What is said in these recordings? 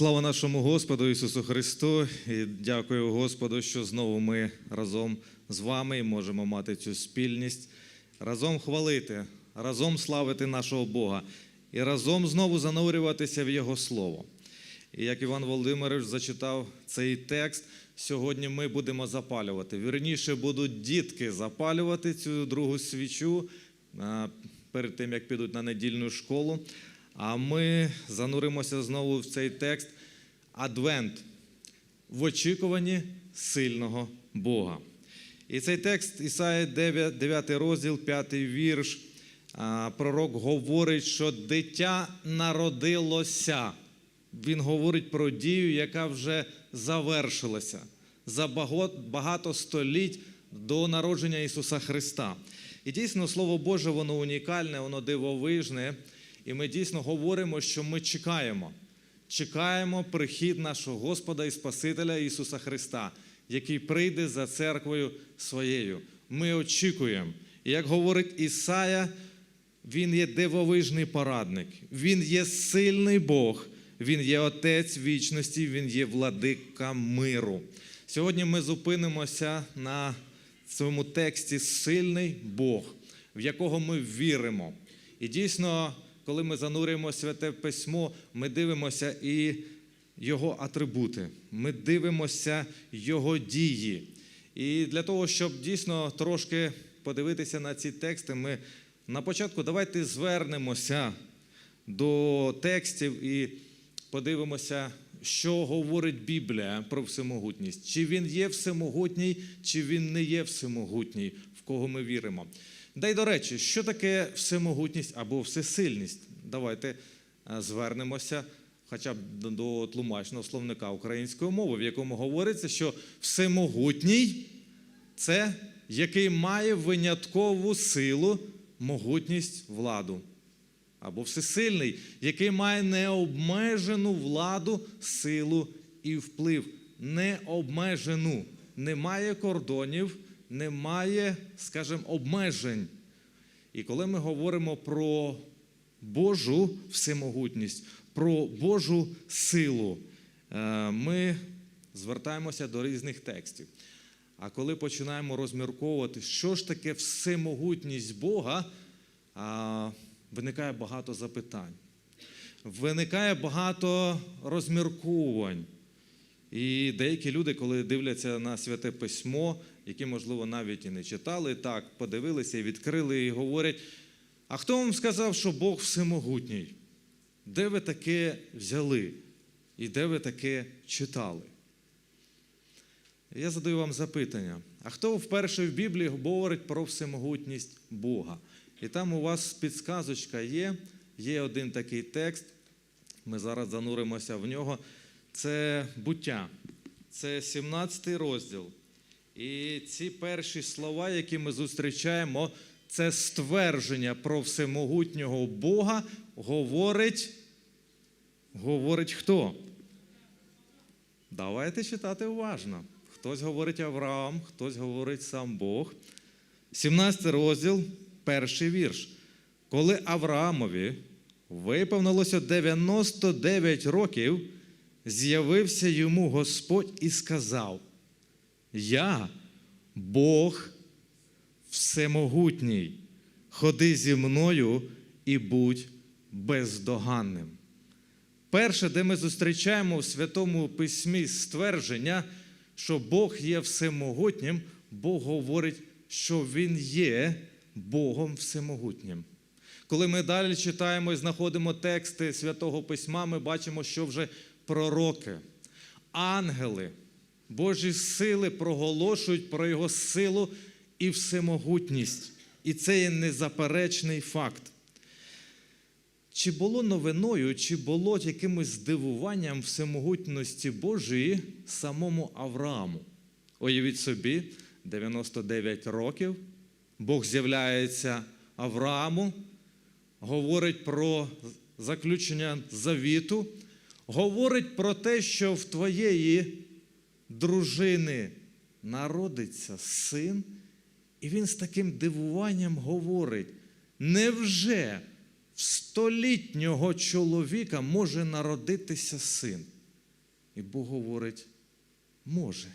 Слава нашому Господу Ісусу Христу! І дякую Господу, що знову ми разом з вами і можемо мати цю спільність, разом хвалити, разом славити нашого Бога і разом знову занурюватися в Його Слово. І як Іван Володимирович зачитав цей текст, сьогодні ми будемо запалювати. Вірніше будуть дітки запалювати цю другу свічу перед тим, як підуть на недільну школу. А ми зануримося знову в цей текст Адвент в очікуванні сильного Бога. І цей текст Ісаї 9, 9 розділ, 5 вірш. Пророк говорить, що дитя народилося. Він говорить про дію, яка вже завершилася за багато, століть до народження Ісуса Христа. І дійсно, Слово Боже, воно унікальне, воно дивовижне. І ми дійсно говоримо, що ми чекаємо. Чекаємо прихід нашого Господа і Спасителя Ісуса Христа, який прийде за церквою своєю. Ми очікуємо. І як говорить Ісая, Він є дивовижний порадник, Він є сильний Бог, Він є Отець вічності, Він є владика миру. Сьогодні ми зупинимося на цьому тексті Сильний Бог, в якого ми віримо. І дійсно, коли ми занурюємо святе письмо, ми дивимося і його атрибути, ми дивимося його дії. І для того, щоб дійсно трошки подивитися на ці тексти, ми на початку давайте звернемося до текстів і подивимося, що говорить Біблія про всемогутність. Чи він є всемогутній, чи він не є всемогутній, в кого ми віримо. Да й до речі, що таке всемогутність або всесильність? Давайте е, звернемося хоча б до- до тлумачного словника української мови, в якому говориться, що всемогутній це який має виняткову силу, могутність, владу. Або всесильний, який має необмежену владу, силу і вплив. Необмежену. Немає кордонів, немає, скажімо, обмежень. І коли ми говоримо про Божу всемогутність, про Божу силу, е, ми звертаємося до різних текстів. А коли починаємо розмірковувати, що ж таке всемогутність Бога, виникає багато запитань. Виникає багато розмірковувань. І деякі люди, коли дивляться на святе письмо, які, можливо, навіть і не читали, так подивилися і відкрили, і говорять: а хто вам сказав, що Бог всемогутній? Де ви таке взяли? І де ви таке читали? Я задаю вам запитання: а хто вперше в Біблії говорить про всемогутність Бога? І там у вас підсказочка є, є один такий текст, ми зараз зануримося в нього. Це буття, це 17 розділ. І ці перші слова, які ми зустрічаємо, це ствердження про всемогутнього Бога, говорить, говорить хто? Давайте читати уважно. Хтось говорить Авраам, хтось говорить сам Бог. 17 розділ, перший вірш. Коли Авраамові виповнилося 99 років, з'явився йому Господь і сказав: Я, Бог всемогутній, ходи зі мною і будь бездоганним. Перше, де ми зустрічаємо в Святому Письмі ствердження, що Бог є всемогутнім, Бог говорить, що Він є Богом всемогутнім. Коли ми далі читаємо і знаходимо тексти Святого Письма, ми бачимо, що вже пророки, ангели, Божі сили проголошують про Його силу і всемогутність. І це є незаперечний факт. Чи було новиною, чи було якимось здивуванням всемогутності Божої самому Аврааму? Уявіть собі, 99 років, Бог з'являється Аврааму, говорить про заключення завіту, говорить про те, що в твоєї дружини народиться син, і він з таким дивуванням говорить: невже в столітнього чоловіка може народитися син? І Бог говорить, може.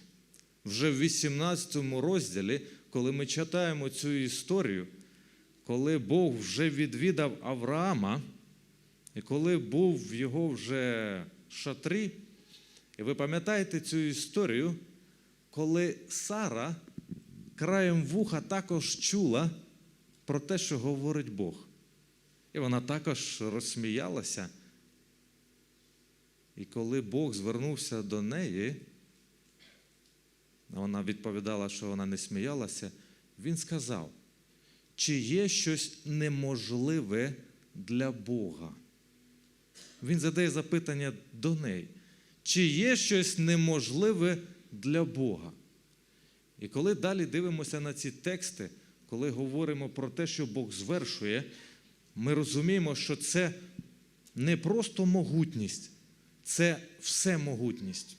Вже в 18 розділі, коли ми читаємо цю історію, коли Бог вже відвідав Авраама, і коли був в його вже шатрі, і ви пам'ятаєте цю історію, коли Сара краєм вуха також чула про те, що говорить Бог. І вона також розсміялася. І коли Бог звернувся до неї, вона відповідала, що вона не сміялася, він сказав, чи є щось неможливе для Бога? Він задає запитання до неї, чи є щось неможливе для Бога? І коли далі дивимося на ці тексти, коли говоримо про те, що Бог звершує, ми розуміємо, що це не просто могутність, це всемогутність.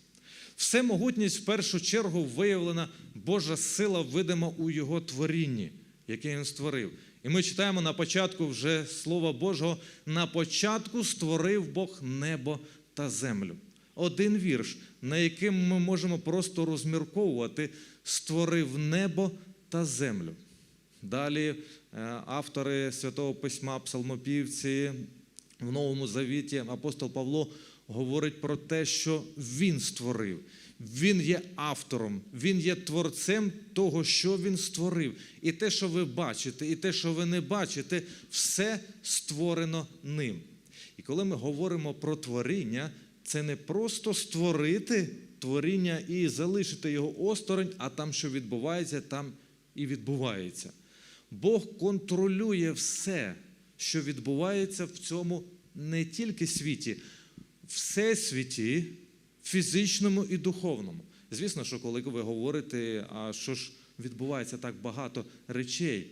Всемогутність в першу чергу виявлена Божа сила видима у Його творінні, яке Він створив. І ми читаємо на початку вже Слова Божого: на початку створив Бог небо та землю. Один вірш, на яким ми можемо просто розмірковувати, створив небо та землю. Далі е, автори Святого Письма, псалмопівці в Новому Завіті, апостол Павло говорить про те, що він створив. Він є автором, він є творцем того, що він створив. І те, що ви бачите, і те, що ви не бачите, все створено ним. І коли ми говоримо про творіння, це не просто створити творіння і залишити його осторонь, а там, що відбувається, там і відбувається. Бог контролює все, що відбувається в цьому не тільки світі, всесвіті, фізичному і духовному. Звісно, що коли ви говорите, а що ж відбувається так багато речей,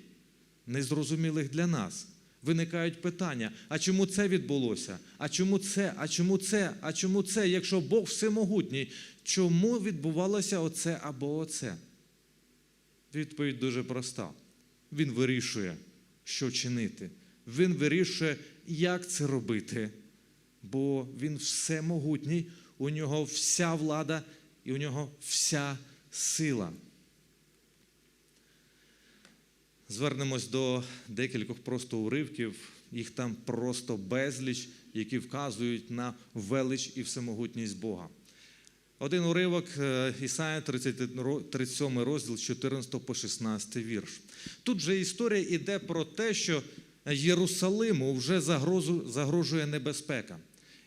незрозумілих для нас. Виникають питання: а чому це відбулося? А чому це? А чому це? А чому це? Якщо Бог всемогутній, чому відбувалося оце або оце? Відповідь дуже проста. Він вирішує, що чинити. Він вирішує, як це робити. Бо він всемогутній, у нього вся влада і у нього вся сила. Звернемось до декількох просто уривків, їх там просто безліч, які вказують на велич і всемогутність Бога. Один уривок е, Ісая 37 розділ 14 по 16 вірш. Тут же історія йде про те, що Єрусалиму вже загрожує небезпека.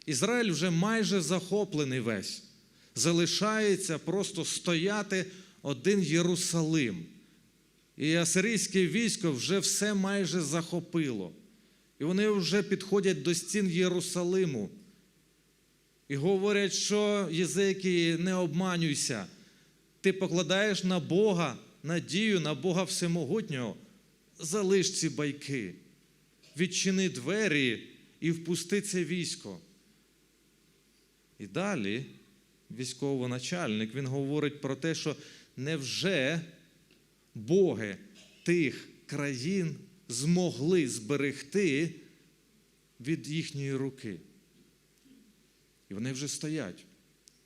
Ізраїль вже майже захоплений весь. Залишається просто стояти один Єрусалим. І асирійське військо вже все майже захопило. І вони вже підходять до стін Єрусалиму. І говорять, що Єзекії, не обманюйся. Ти покладаєш на Бога надію, на Бога Всемогутнього. Залиш ці байки, відчини двері і впусти це військо. І далі військовоначальник він говорить про те, що невже боги тих країн змогли зберегти від їхньої руки. І вони вже стоять.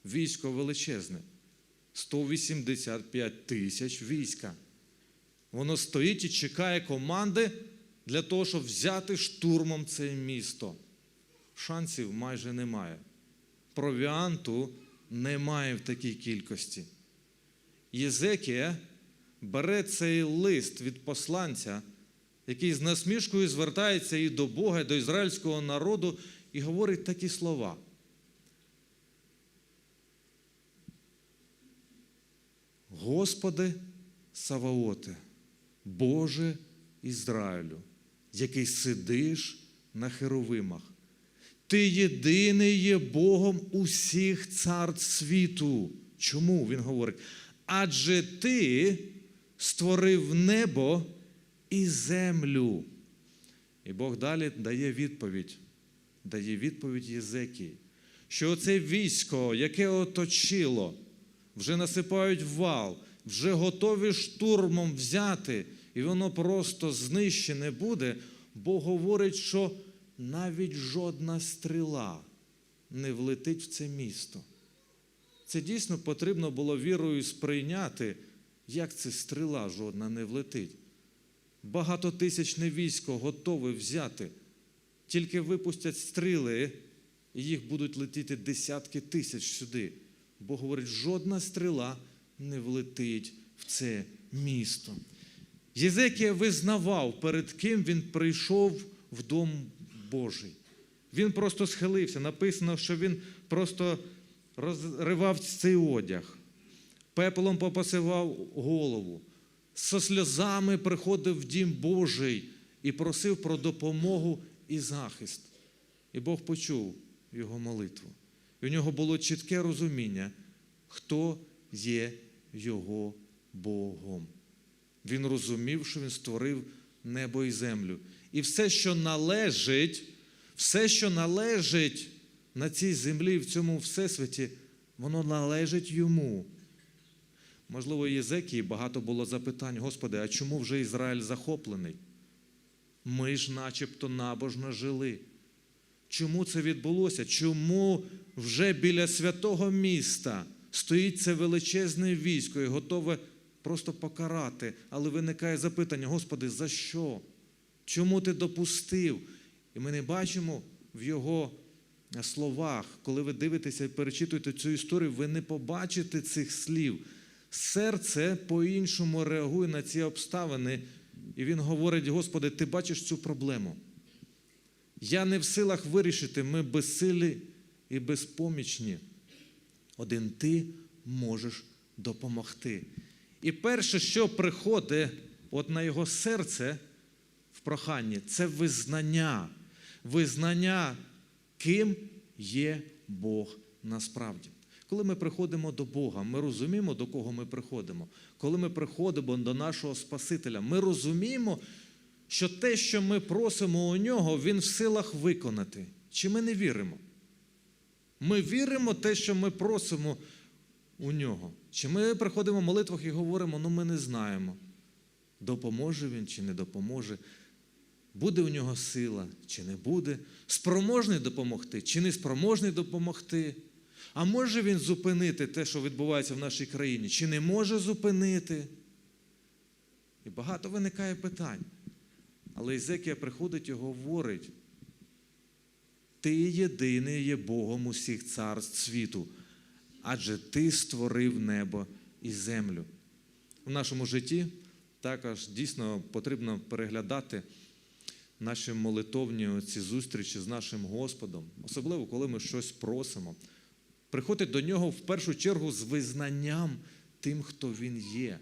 Військо величезне. 185 тисяч війська. Воно стоїть і чекає команди для того, щоб взяти штурмом це місто. Шансів майже немає. Провіанту немає в такій кількості. Єзекія бере цей лист від посланця, який з насмішкою звертається і до Бога, і до ізраїльського народу, і говорить такі слова. Господи Саваоте, Боже Ізраїлю, який сидиш на херовимах, ти єдиний є Богом усіх царств світу. Чому він говорить? Адже ти створив небо і землю. І Бог далі дає відповідь, дає відповідь Єзекії, що оце військо, яке оточило, вже насипають вал, вже готові штурмом взяти, і воно просто знищене буде, бо говорить, що навіть жодна стріла не влетить в це місто. Це дійсно потрібно було вірою сприйняти, як це стріла жодна не влетить. Багатотисячне військо готове взяти. Тільки випустять стріли, і їх будуть летіти десятки тисяч сюди. Бо говорить, жодна стріла не влетить в це місто. Єзекія визнавав, перед ким він прийшов в дом Божий. Він просто схилився. Написано, що він просто розривав цей одяг, пеплом попасивав голову, со сльозами приходив в дім Божий і просив про допомогу і захист. І Бог почув його молитву. І у нього було чітке розуміння, хто є його Богом. Він розумів, що він створив небо і землю. І все, що належить, все, що належить на цій землі, в цьому всесвіті, воно належить йому. Можливо, Єзекії багато було запитань, Господи, а чому вже Ізраїль захоплений? Ми ж начебто набожно жили. Чому це відбулося? Чому вже біля святого міста стоїть це величезне військо і готове просто покарати? Але виникає запитання: Господи, за що? Чому ти допустив? І ми не бачимо в його словах, коли ви дивитеся і перечитуєте цю історію, ви не побачите цих слів. Серце по-іншому реагує на ці обставини, і він говорить: Господи, ти бачиш цю проблему. Я не в силах вирішити, ми безсилі і безпомічні. Один ти можеш допомогти. І перше, що приходить от на його серце в проханні, це визнання. Визнання, ким є Бог насправді. Коли ми приходимо до Бога, ми розуміємо, до кого ми приходимо. Коли ми приходимо до нашого Спасителя, ми розуміємо, що те, що ми просимо у нього, Він в силах виконати. Чи ми не віримо? Ми віримо те, що ми просимо у нього. Чи ми приходимо в молитвах і говоримо, ну ми не знаємо, допоможе він чи не допоможе, буде у нього сила чи не буде, спроможний допомогти, чи не спроможний допомогти. А може він зупинити те, що відбувається в нашій країні, чи не може зупинити? І багато виникає питань. Але Ізекія приходить і говорить: Ти єдиний є Богом усіх царств світу, адже Ти створив небо і землю. У нашому житті також дійсно потрібно переглядати наші молитовні ці зустрічі з нашим Господом, особливо коли ми щось просимо. Приходить до нього в першу чергу з визнанням тим, хто він є,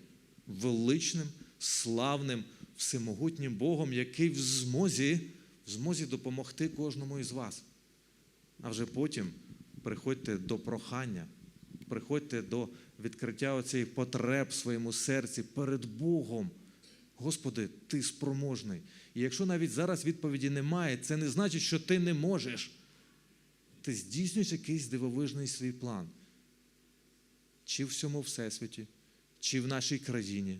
величним, славним, всемогутнім Богом, який в змозі, в змозі допомогти кожному із вас. А вже потім приходьте до прохання, приходьте до відкриття оцих потреб в своєму серці перед Богом. Господи, ти спроможний. І якщо навіть зараз відповіді немає, це не значить, що ти не можеш. Ти здійснюєш якийсь дивовижний свій план. Чи в всьому всесвіті, чи в нашій країні,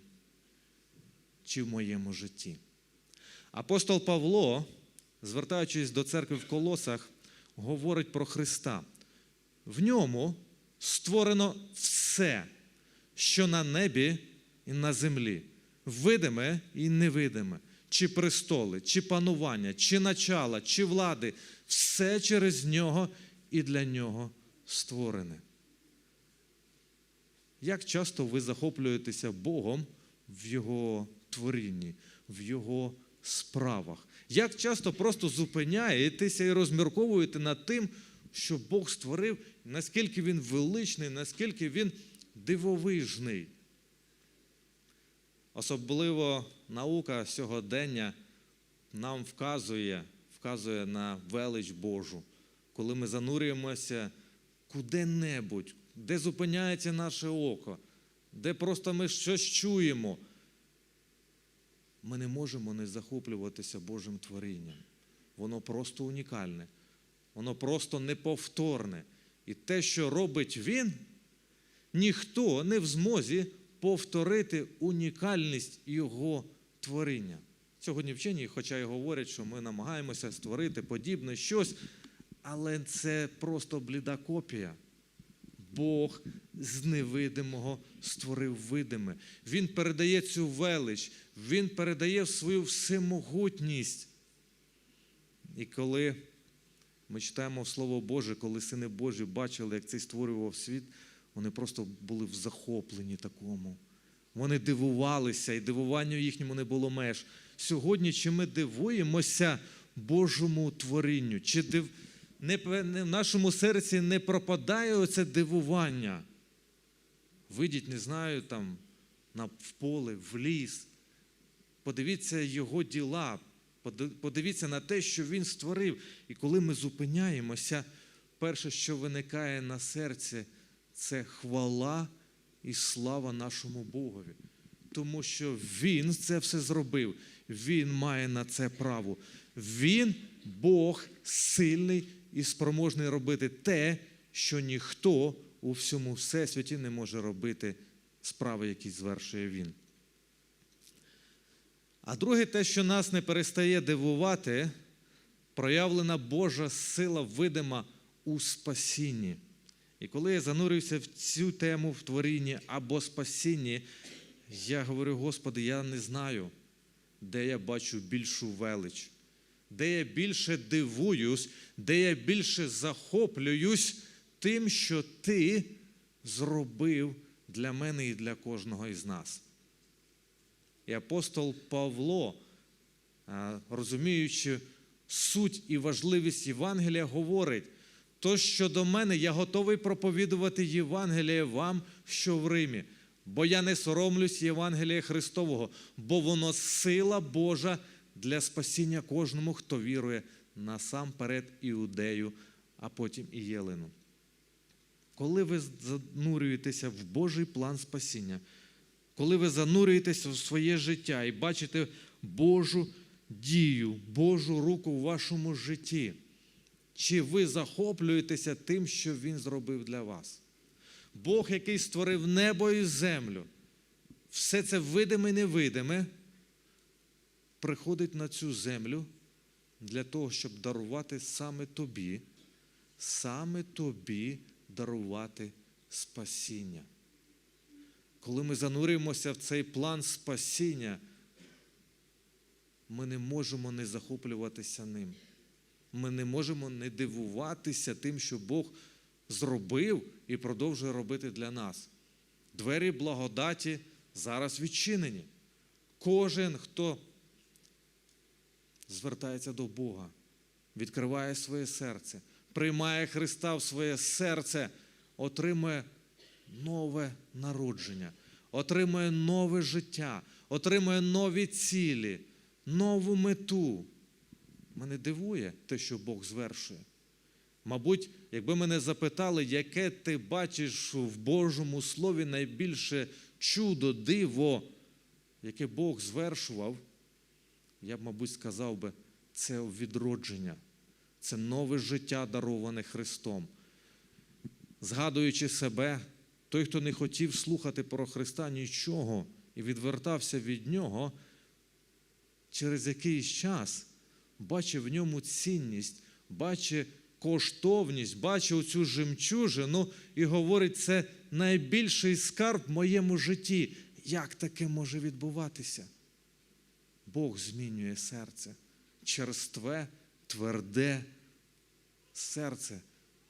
чи в моєму житті. Апостол Павло, звертаючись до церкви в колосах, говорить про Христа. В ньому створено все, що на небі і на землі, видиме і невидиме, чи престоли, чи панування, чи начала, чи влади, все через нього і для нього створене. Як часто ви захоплюєтеся Богом в Його творінні, в Його справах? Як часто просто зупиняєтеся і розмірковуєте над тим, що Бог створив, наскільки Він величний, наскільки Він дивовижний? Особливо наука сьогодення нам вказує, вказує на велич Божу, коли ми занурюємося куди-небудь, де зупиняється наше око, де просто ми щось чуємо. Ми не можемо не захоплюватися Божим творінням. Воно просто унікальне, воно просто неповторне. І те, що робить Він, ніхто не в змозі повторити унікальність Його творіння. Сьогодні вчені, хоча й говорять, що ми намагаємося створити подібне щось, але це просто бліда копія. Бог з невидимого створив видиме. Він передає цю велич, Він передає свою всемогутність. І коли ми читаємо Слово Боже, коли сини Божі бачили, як цей створював світ, вони просто були в захопленні такому. Вони дивувалися, і дивуванню їхньому не було меж. Сьогодні, чи ми дивуємося Божому творінню, чи див... не, в нашому серці не пропадає оце дивування? Вийдіть, не знаю, там на, в поле, в ліс, подивіться його діла, подивіться на те, що він створив. І коли ми зупиняємося, перше, що виникає на серці, це хвала і слава нашому Богові. Тому що Він це все зробив, Він має на це право. Він, Бог, сильний і спроможний робити те, що ніхто у всьому всесвіті не може робити справи, які звершує Він. А друге, те, що нас не перестає дивувати, проявлена Божа сила видима у спасінні. І коли я занурююся в цю тему в творінні або спасінні, я говорю, Господи, я не знаю, де я бачу більшу велич, де я більше дивуюсь, де я більше захоплююсь тим, що Ти зробив для мене і для кожного із нас. І апостол Павло, розуміючи суть і важливість Євангелія, говорить: то щодо мене я готовий проповідувати Євангеліє вам, що в Римі, бо я не соромлюсь Євангелія Христового, бо воно сила Божа для спасіння кожному, хто вірує насамперед іудею, а потім і Єлену. Коли ви занурюєтеся в Божий план спасіння, коли ви занурюєтеся в своє життя і бачите Божу дію, Божу руку в вашому житті, чи ви захоплюєтеся тим, що Він зробив для вас? Бог, який створив небо і землю, все це видиме і невидиме, приходить на цю землю для того, щоб дарувати саме тобі, саме тобі дарувати спасіння. Коли ми занурюємося в цей план спасіння, ми не можемо не захоплюватися ним. Ми не можемо не дивуватися тим, що Бог зробив і продовжує робити для нас. Двері благодаті зараз відчинені. Кожен, хто звертається до Бога, відкриває своє серце, приймає Христа в своє серце, отримує нове народження, отримує нове життя, отримує нові цілі, нову мету. Мене дивує те, що Бог звершує. Мабуть, якби мене запитали, яке ти бачиш в Божому Слові найбільше чудо, диво, яке Бог звершував, я б, мабуть, сказав би, це відродження, це нове життя, дароване Христом. Згадуючи себе, той, хто не хотів слухати про Христа нічого і відвертався від Нього, через якийсь час бачив в ньому цінність, бачить коштовність, бачить цю жемчужину і говорить, це найбільший скарб в моєму житті. Як таке може відбуватися? Бог змінює серце. Черстве, тверде серце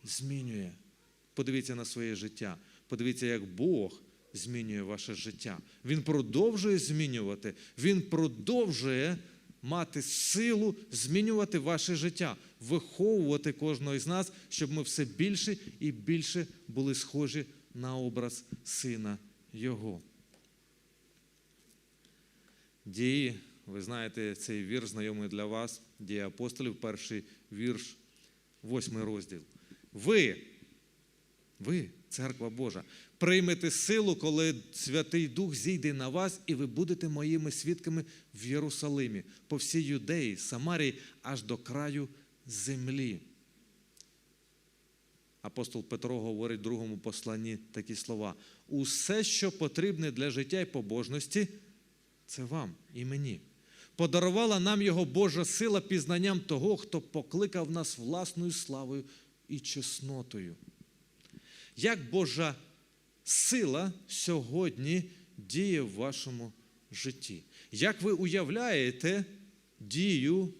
змінює. Подивіться на своє життя. Подивіться, як Бог змінює ваше життя. Він продовжує змінювати, Він продовжує мати силу змінювати ваше життя, виховувати кожного із нас, щоб ми все більше і більше були схожі на образ Сина Його. Дії, ви знаєте, цей вірш знайомий для вас, дії апостолів, перший вірш, восьмий розділ. Ви, ви, церква Божа, приймете силу, коли Святий Дух зійде на вас, і ви будете моїми свідками в Єрусалимі, по всій Юдеї, Самарії, аж до краю землі. Апостол Петро говорить в другому посланні такі слова: усе, що потрібне для життя і побожності, це вам і мені. Подарувала нам його Божа сила пізнанням того, хто покликав нас власною славою і чеснотою. Як Божа сила сьогодні діє в вашому житті. Як ви уявляєте дію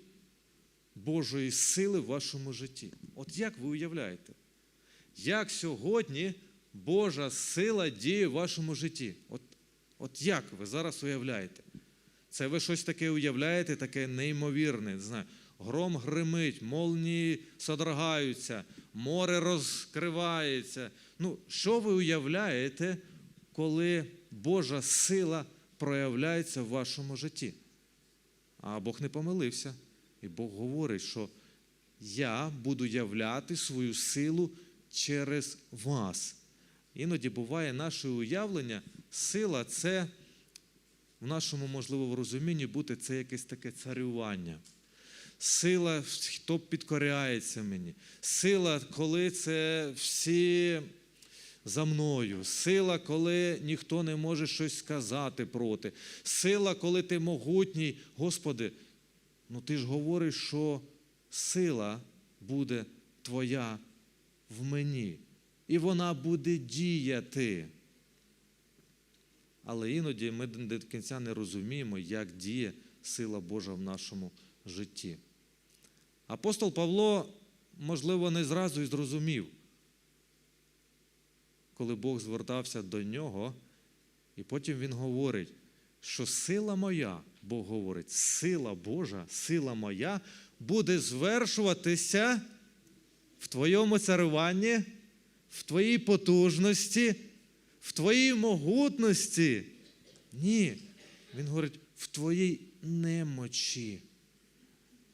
Божої сили в вашому житті? От як ви уявляєте? Як сьогодні Божа сила діє в вашому житті? От, от як ви зараз уявляєте? Це ви щось таке уявляєте, таке неймовірне. Не знаю, гром гримить, молнії содрогаються, море розкривається. Ну, що ви уявляєте, коли Божа сила проявляється в вашому житті? А Бог не помилився. І Бог говорить, що я буду являти свою силу через вас. Іноді буває наше уявлення, сила це в нашому можливо розумінні бути це якесь таке царювання. Сила, хто підкоряється мені. Сила, коли це всі за мною. Сила, коли ніхто не може щось сказати проти. Сила, коли ти могутній. Господи, ну ти ж говориш, що сила буде твоя в мені. І вона буде діяти. Але іноді ми до кінця не розуміємо, як діє сила Божа в нашому житті. Апостол Павло, можливо, не зразу і зрозумів, коли Бог звертався до нього, і потім він говорить, що сила моя, Бог говорить, сила Божа, сила моя буде звершуватися в твоєму царюванні, в твоїй потужності, в твоїй могутності. Ні. Він говорить, в твоїй немочі.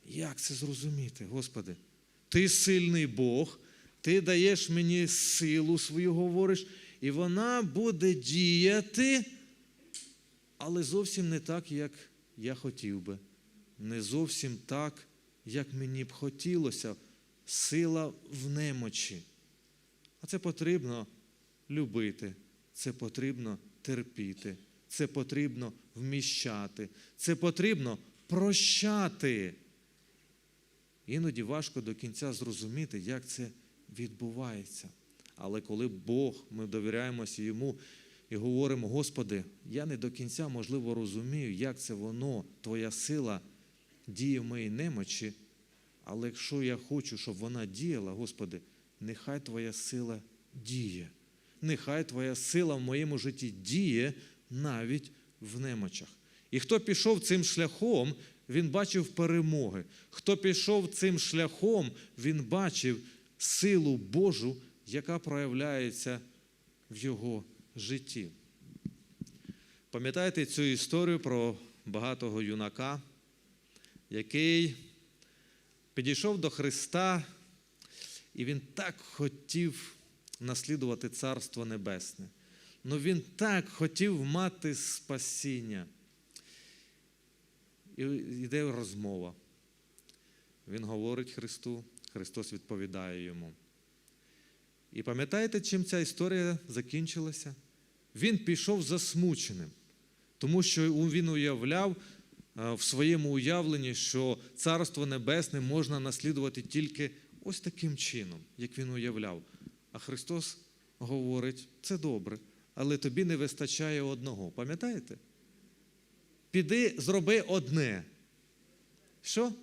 Як це зрозуміти, Господи? Ти сильний Бог, ти даєш мені силу свою, говориш, і вона буде діяти, але зовсім не так, як я хотів би. Не зовсім так, як мені б хотілося. Сила в немочі. А це потрібно любити, це потрібно терпіти, це потрібно вміщати, це потрібно прощати. Іноді важко до кінця зрозуміти, як це відбувається. Але коли Бог, ми довіряємося йому і говоримо, Господи, я не до кінця, можливо, розумію, як це воно, Твоя сила діє в моїй немочі. Але якщо я хочу, щоб вона діяла, Господи, нехай Твоя сила діє. Нехай Твоя сила в моєму житті діє навіть в немочах. І хто пішов цим шляхом, він бачив перемоги. Хто пішов цим шляхом, він бачив силу Божу, яка проявляється в його житті. Пам'ятаєте цю історію про багатого юнака, який підійшов до Христа, і він так хотів наслідувати Царство Небесне. Ну він так хотів мати спасіння. І йде розмова. Він говорить Христу, Христос відповідає йому. І пам'ятаєте, чим ця історія закінчилася? Він пішов засмученим, тому що він уявляв в своєму уявленні, що Царство Небесне можна наслідувати тільки ось таким чином, як він уявляв. А Христос говорить: це добре, але тобі не вистачає одного. Пам'ятаєте? Піди, зроби одне. Що?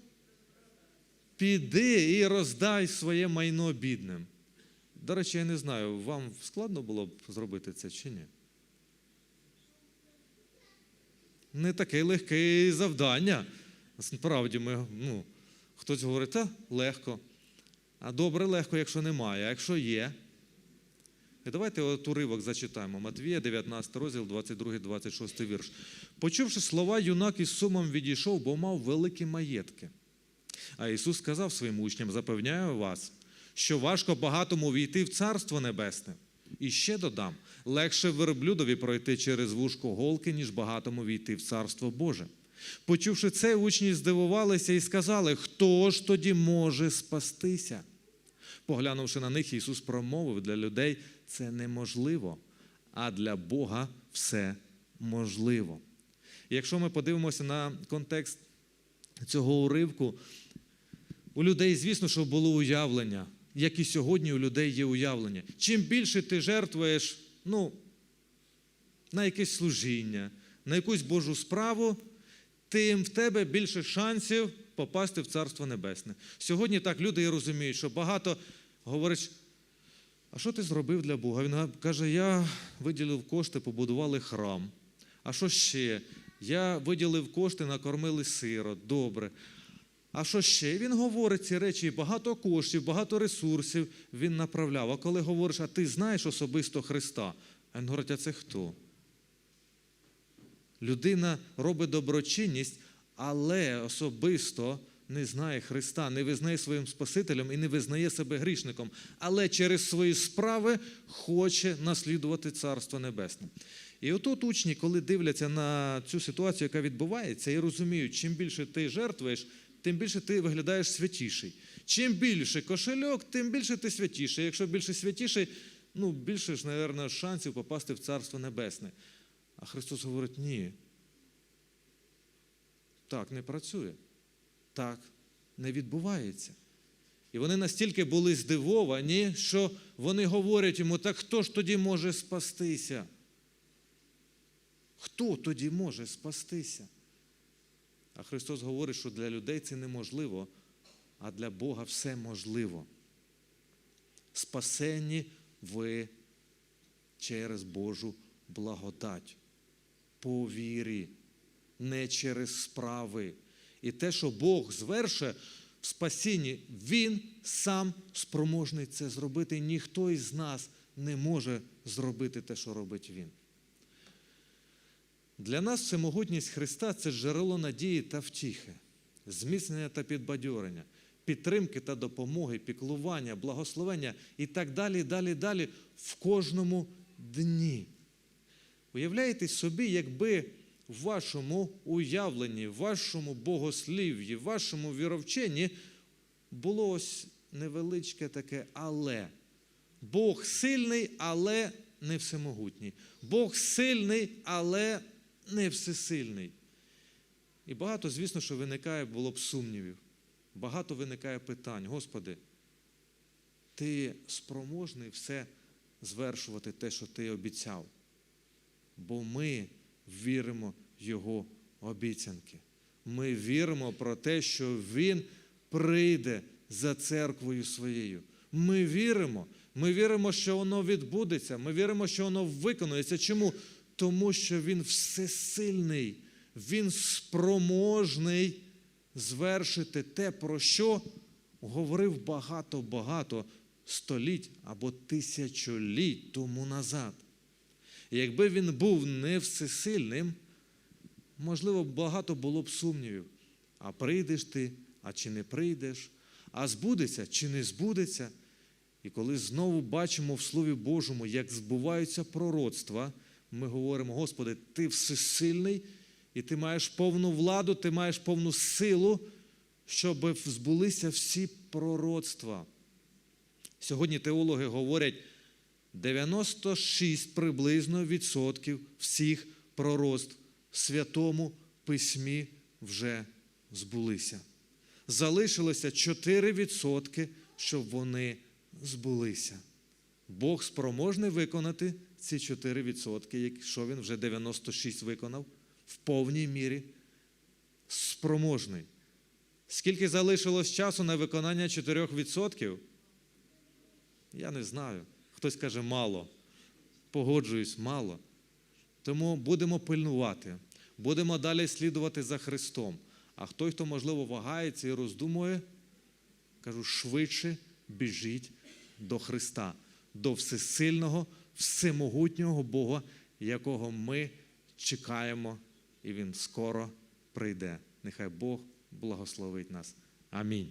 Піди і роздай своє майно бідним. До речі, я не знаю, вам складно було б зробити це чи ні? Не таке легке завдання. Справді, ми, ну, хтось говорить, та легко. А добре легко, якщо немає, а якщо є. І давайте от уривок зачитаємо. Матвія, 19 розділ, 22-26 вірш. Почувши слова, юнак із сумом відійшов, бо мав великі маєтки. А Ісус сказав своїм учням: запевняю вас, що важко багатому війти в Царство Небесне. І ще додам: легше верблюдові пройти через вушко голки, ніж багатому війти в Царство Боже. Почувши це, учні здивувалися і сказали, хто ж тоді може спастися? Поглянувши на них, Ісус промовив для людей це неможливо, а для Бога все можливо. І якщо ми подивимося на контекст цього уривку, у людей, звісно, що було уявлення, як і сьогодні у людей є уявлення. Чим більше ти жертвуєш, ну, на якесь служіння, на якусь Божу справу, тим в тебе більше шансів попасти в Царство Небесне. Сьогодні так люди і розуміють, що багато говорять, а що ти зробив для Бога? Він каже, я виділив кошти, побудували храм. А що ще? Я виділив кошти, накормили сирот, добре. А що ще? Він говорить ці речі, багато коштів, багато ресурсів він направляв. А коли говориш, а ти знаєш особисто Христа, він говорить, а це хто? Людина робить доброчинність, але особисто не знає Христа, не визнає своїм Спасителем і не визнає себе грішником, але через свої справи хоче наслідувати Царство Небесне. І отут учні, коли дивляться на цю ситуацію, яка відбувається, і розуміють, чим більше ти жертвуєш, тим більше ти виглядаєш святіший. Чим більше кошельок, тим більше ти святіший. Якщо більше святіший, ну більше ж, мабуть, шансів попасти в Царство Небесне. А Христос говорить: ні. Так не працює. Так не відбувається. І вони настільки були здивовані, що вони говорять йому: так хто ж тоді може спастися? Хто тоді може спастися? А Христос говорить, що для людей це неможливо, а для Бога все можливо. Спасені ви через Божу благодать, по вірі, не через справи. І те, що Бог звершує в спасінні, Він сам спроможний це зробити. Ніхто із нас не може зробити те, що робить Він. Для нас всемогутність Христа це джерело надії та втіхи, зміцнення та підбадьорення, підтримки та допомоги, піклування, благословення і так далі, далі, далі в кожному дні. Уявляєте собі, якби в вашому уявленні, в вашому богослів'ї, в вашому віровченні було ось невеличке таке але. Бог сильний, але не всемогутній. Бог сильний, але не всесильний. І багато, звісно, що виникає було б сумнівів. Багато виникає питань. Господи, ти спроможний все звершувати те, що ти обіцяв. Бо ми віримо Його обіцянки. Ми віримо про те, що Він прийде за церквою своєю. Ми віримо. Ми віримо, що воно відбудеться. Ми віримо, що воно виконується. Чому? Тому що Він всесильний, Він спроможний звершити те, про що говорив багато-багато століть або тисячоліть тому назад. І якби він був не всесильним, можливо, багато було б сумнівів. А прийдеш ти, а чи не прийдеш, а збудеться чи не збудеться. І коли знову бачимо в Слові Божому, як збуваються пророцтва, ми говоримо, Господи, Ти всесильний, і Ти маєш повну владу, Ти маєш повну силу, щоб збулися всі пророцтва. Сьогодні теологи говорять, 96 приблизно відсотків всіх пророцтв в святому письмі вже збулися. Залишилося 4 відсотки, щоб вони збулися. Бог спроможний виконати ці 4 відсотки, якщо він вже 96 виконав в повній мірі спроможний. Скільки залишилось часу на виконання 4%? Я не знаю. Хтось каже мало. Погоджуюсь, мало. Тому будемо пильнувати, будемо далі слідувати за Христом. А хто, хто, можливо, вагається і роздумує, кажу, швидше біжіть до Христа, до всесильного, всемогутнього Бога, якого ми чекаємо, і Він скоро прийде. Нехай Бог благословить нас. Амінь.